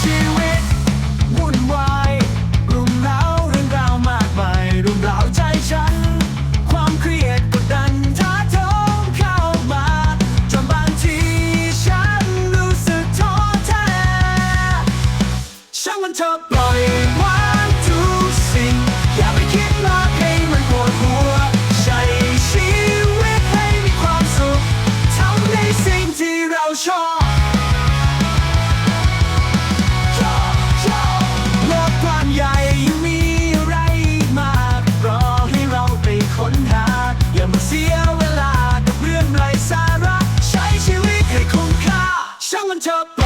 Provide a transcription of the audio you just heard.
ชีวิตวุ่นวายรุมเร้าเรื่องราวมากมายรุมเร้าใจฉัน ความเครียดกดดันท้าทงเข้ามาจนบางทีฉันรู้สึกท้อแท้ช่ามันเอะปล่อยวางทุกสิ่ง อย่าไปคิดมากให้มันปวดหัว ใช้ชีวิตให้มีความสุขทำในสิ่งที่เราชอบ Jump.